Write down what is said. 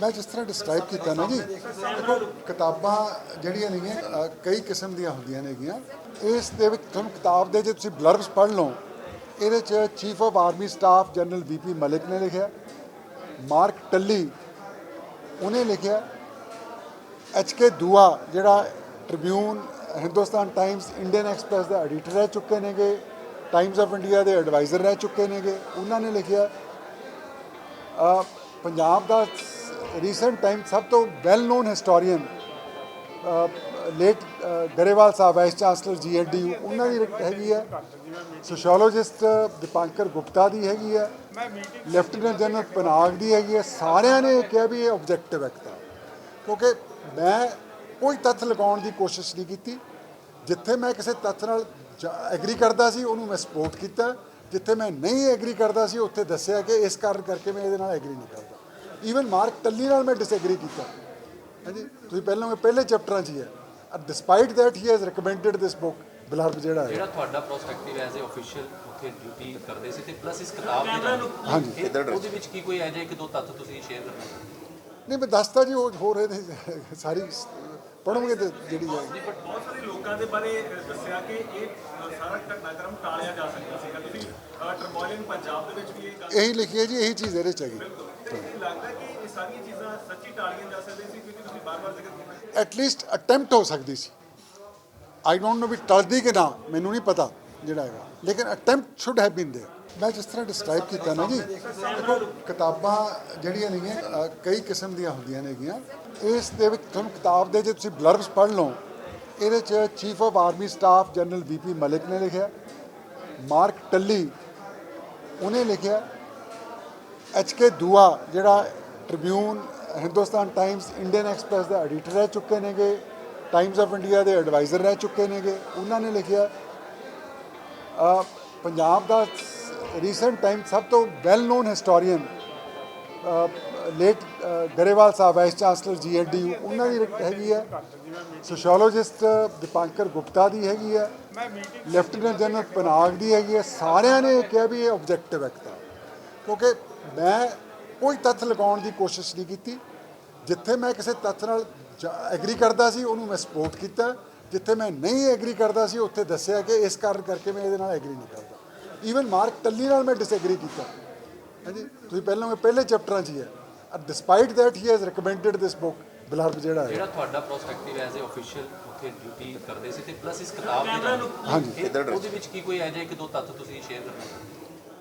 ਮੈਂ ਜਿਸ ਤਰ੍ਹਾਂ ਡਿਸਕ੍ਰਾਈਬ ਕੀਤਾ ਨਾ ਜੀ ਦੇਖੋ ਕਿਤਾਬਾਂ ਜਿਹੜੀਆਂ ਨੇਗੀਆਂ ਅ, ਕਈ ਕਿਸਮ ਦੀਆਂ ਹੁੰਦੀਆਂ ਨੇਗੀਆਂ। ਇਸ ਦੇ ਵਿੱਚ ਤੁਹਾਨੂੰ ਕਿਤਾਬ ਦੇ ਜੇ ਤੁਸੀਂ ਬਲਰਬਸ ਪੜ੍ਹ ਲਓ ਇਹਦੇ ਚ chief of army staff general BP Malik ਨੇ ਲਿਖਿਆ ਮਾਰਕ ਟੱਲੀ ਉਹਨੇ ਲਿਖਿਆ ਐਚ ਕੇ ਦੂਆ ਜਿਹੜਾ Tribune Hindustan Times Indian Express ਦਾ ਐਡੀਟਰ ਰਹਿ ਚੁੱਕੇ ਨੇਗੇ ਟਾਈਮਸ ਆਫ ਇੰਡੀਆ ਦੇ ਐਡਵਾਈਜ਼ਰ ਰਹਿ ਚੁੱਕੇ ਨੇਗੇ ਉਹਨਾਂ ਨੇ ਲਿਖਿਆ ਅ, ਪੰਜਾਬ ਦਾ ਰੀਸੈਂਟ ਟਾਈਮ ਸਭ ਤੋਂ well known historian late Grewal sahib vice chancellor GNDU ਉਹਨਾਂ ਦੀ ਇੱਕ ਹੈਗੀ ਹੈ ਸੋਸ਼ੀਓਲੋਜਿਸਟ ਦੀਪਾਂਕਰ ਗੁਪਤਾ ਦੀ ਹੈਗੀ ਹੈ ਲੈਫਟੀਨੈਂਟ ਜਨਰਲ ਪਨਾਗ ਦੀ ਹੈਗੀ ਹੈ ਸਾਰਿਆਂ ਨੇ ਕਿਹਾ ਵੀ ਇਹ ਆਬਜੈਕਟਿਵ ਹੈ ਕਿਉਂਕਿ ਮੈਂ ਕੋਈ ਤੱਥ ਲਗਾਉਣ ਦੀ ਕੋਸ਼ਿਸ਼ ਨਹੀਂ ਕੀਤੀ ਜਿੱਥੇ ਮੈਂ ਕਿਸੇ ਤੱਥ ਨਾਲ ਐਗਰੀ ਕਰਦਾ ਸੀ ਉਹਨੂੰ ਮੈਂ ਸਪੋਰਟ ਕੀਤਾ ਜਿੱਥੇ ਮੈਂ ਨਹੀਂ ਐਗਰੀ ਕਰਦਾ ਸੀ ਉੱਥੇ ਦੱਸਿਆ ਕਿ ਇਸ ਕਾਰਨ ਕਰਕੇ ਮੈਂ ਇਹਦੇ ਨਾਲ ਐਗਰੀ ਨਹੀਂ ਕਰਦਾ ਈਵਨ ਮਾਰਕ ਟੱਲੀ ਨਾਲ ਮੈਂ ਡਿਸਐਗਰੀ ਕੀਤਾ। ਹਾਂਜੀ ਤੁਸੀਂ ਪਹਿਲਾਂ ਪਹਿਲੇ ਚੈਪਟਰਾਂ 'ਚ ਹੀ ਹੈ। Despite that he has recommended this book blurb ਜਿਹੜਾ ਹੈ। ਜਿਹੜਾ ਤੁਹਾਡਾ ਪ੍ਰੋਸਪੈਕਟਿਵ ਐਜ਼ ਅ ਅਫੀਸ਼ੀਅਲ ਉੱਥੇ ਡਿਊਟੀ ਕਰਦੇ ਸੀ ਤੇ ਪਲੱਸ ਇਸ ਕਿਤਾਬ ਦੇ ਹਾਂਜੀ। ਉਹਦੇ ਵਿੱਚ ਕੀ ਕੋਈ ਐਜਾ ਇੱਕ ਦੋ ਤੱਥ ਤੁਸੀਂ ਸ਼ੇਅਰ ਕਰਨਾ ਨਹੀਂ ਮੈਂ ਦੱਸਤਾ ਜੀ ਉਹ ਹੋ ਰਹੇ ਨੇ ਸਾਰੀ ਪੜ੍ਹੋਗੇ ਤੇ ਜਿਹੜੀ ਜਾਏਗੀ ਬਹੁਤ ਸਾਰੇ ਲੋਕਾਂ ਦੇ ਬਾਰੇ ਦੱਸਿਆ ਕਿ ਇਹ ਸਾਰਾ ਘਟਨਾਕ੍ਰਮ ਟਾਲਿਆ ਜਾ ਸਕਦਾ ਸੀਗਾ। ਤੁਸੀਂ ਟਰਮੋਇਲ ਪੰਜਾਬ ਦੇ ਵਿੱਚ ਵੀ ਇਹ ਗੱਲ ਇਹੀ ਲਿਖੀ ਹੈ ਜੀ ਇਹੀ ਚੀਜ਼ ਇਹਦੇ ਚ ਹੈਗੀ। ਲੱਗਦਾ ਕਿ ਇਹ ਸਾਰੀਆਂ ਚੀਜ਼ਾਂ ਸੱਚੀ ਟਾਲੀਆਂ ਜਾ ਸਕਦੀਆਂ ਸੀ ਕਿਉਂਕਿ ਤੁਸੀਂ ਬਾਰ-ਬਾਰ ਜ਼ਿਕਰ ਕੀਤਾ ਐਟਲੀਸਟ ਅਟੈਂਪਟ ਹੋ ਸਕਦੀ ਸੀ ਆਈ ਡੋਨਟ ਨੋ ਵੀ ਟਲਦੀ ਕਿ ਨਾ ਮੈਨੂੰ ਨਹੀਂ ਪਤਾ ਜਿਹੜਾ ਹੈਗਾ ਲੇਕਿਨ attempt should have been there ਮੈਂ ਜਿਸ ਤਰ੍ਹਾਂ ਡਿਸਕ੍ਰਾਈਬ ਕੀਤਾ ਨਾ ਜੀ ਦੇਖੋ ਕਿਤਾਬਾਂ ਜਿਹੜੀਆਂ ਨੇਗੀਆਂ ਅ, ਕਈ ਕਿਸਮ ਦੀਆਂ ਹੁੰਦੀਆਂ ਨੇਗੀਆਂ ਇਸ ਦੇ ਵਿੱਚ ਤੁਹਾਨੂੰ ਕਿਤਾਬ ਦੇ ਜੇ ਤੁਸੀਂ ਬਲਰਬਸ ਪੜ੍ਹ ਲਓ ਇਹਦੇ ਚ chief of army staff general BP Malik ਨੇ ਲਿਖਿਆ ਮਾਰਕ ਟੱਲੀ ਉਹਨੇ ਲਿਖਿਆ ਐਚ ਕੇ ਦੂਆ ਜਿਹੜਾ Tribune Hindustan Times Indian Express ਦਾ ਐਡੀਟਰ ਰਹਿ ਚੁੱਕੇ ਨੇਗੇ ਟਾਈਮਸ ਆਫ ਇੰਡੀਆ ਦੇ ਐਡਵਾਈਜ਼ਰ ਰਹਿ ਚੁੱਕੇ ਨੇਗੇ, ਉਹਨਾਂ ਨੇ ਲਿਖਿਆ ਪੰਜਾਬ ਦਾ ਰੀਸੈਂਟ ਟਾਈਮ ਸਭ ਤੋਂ well known historian late Grewal sahib vice chancellor GNDU ਉਹਨਾਂ ਦੀ ਇੱਕ ਹੈਗੀ ਹੈ। ਸੋਸ਼ੀਓਲੋਜਿਸਟ ਦੀਪਾਂਕਰ ਗੁਪਤਾ ਦੀ ਹੈਗੀ ਹੈ। ਲੈਫਟੀਨੈਂਟ ਜਨਰਲ ਪਨਾਗ ਦੀ ਹੈਗੀ ਹੈ। ਸਾਰਿਆਂ ਨੇ ਕਿਹਾ ਵੀ ਇਹ ਆਬਜੈਕਟਿਵ ਹੈ ਕਿਤਾਬ ਕਿਉਂਕਿ ਮੈਂ ਕੋਈ ਤੱਥ ਲਗਾਉਣ ਦੀ ਕੋਸ਼ਿਸ਼ ਨਹੀਂ ਕੀਤੀ। ਜਿੱਥੇ ਮੈਂ ਕਿਸੇ ਤੱਥ ਨਾਲ ਐਗਰੀ ਕਰਦਾ ਸੀ ਉਹਨੂੰ ਮੈਂ ਸਪੋਰਟ ਕੀਤਾ। ਜਿੱਥੇ ਮੈਂ ਨਹੀਂ ਐਗਰੀ ਕਰਦਾ ਸੀ ਉੱਥੇ ਦੱਸਿਆ ਕਿ ਇਸ ਕਾਰਨ ਕਰਕੇ ਮੈਂ ਇਹਦੇ ਨਾਲ ਐਗਰੀ ਨਹੀਂ ਕਰਦਾ। ਈਵਨ ਮਾਰਕ ਟੱਲੀ ਨਾਲ ਮੈਂ ਡਿਸਐਗਰੀ ਕੀਤਾ। ਹਾਂਜੀ ਤੁਸੀਂ ਪਹਿਲਾਂ ਪਹਿਲੇ ਚੈਪਟਰਾਂ 'ਚ ਹੀ ਹੈ। Despite that he has recommended this book blurb ਜਿਹੜਾ ਹੈ। ਜਿਹੜਾ ਤੁਹਾਡਾ ਪ੍ਰੋਸਪੈਕਟਿਵ ਐਜ਼ ਅ ਅਫੀਸ਼ੀਅਲ ਉੱਥੇ ਡਿਊਟੀ ਕਰਦੇ ਸੀ ਤੇ ਪਲੱਸ ਇਸ ਕਿਤਾਬ ਦੇ ਹਾਂਜੀ। ਉਹਦੇ ਵਿੱਚ ਕੀ ਕੋਈ ਐਜਾ ਇੱਕ ਦੋ ਤੱਥ ਤੁਸੀਂ ਸ਼ੇਅਰ ਕਰਨਾ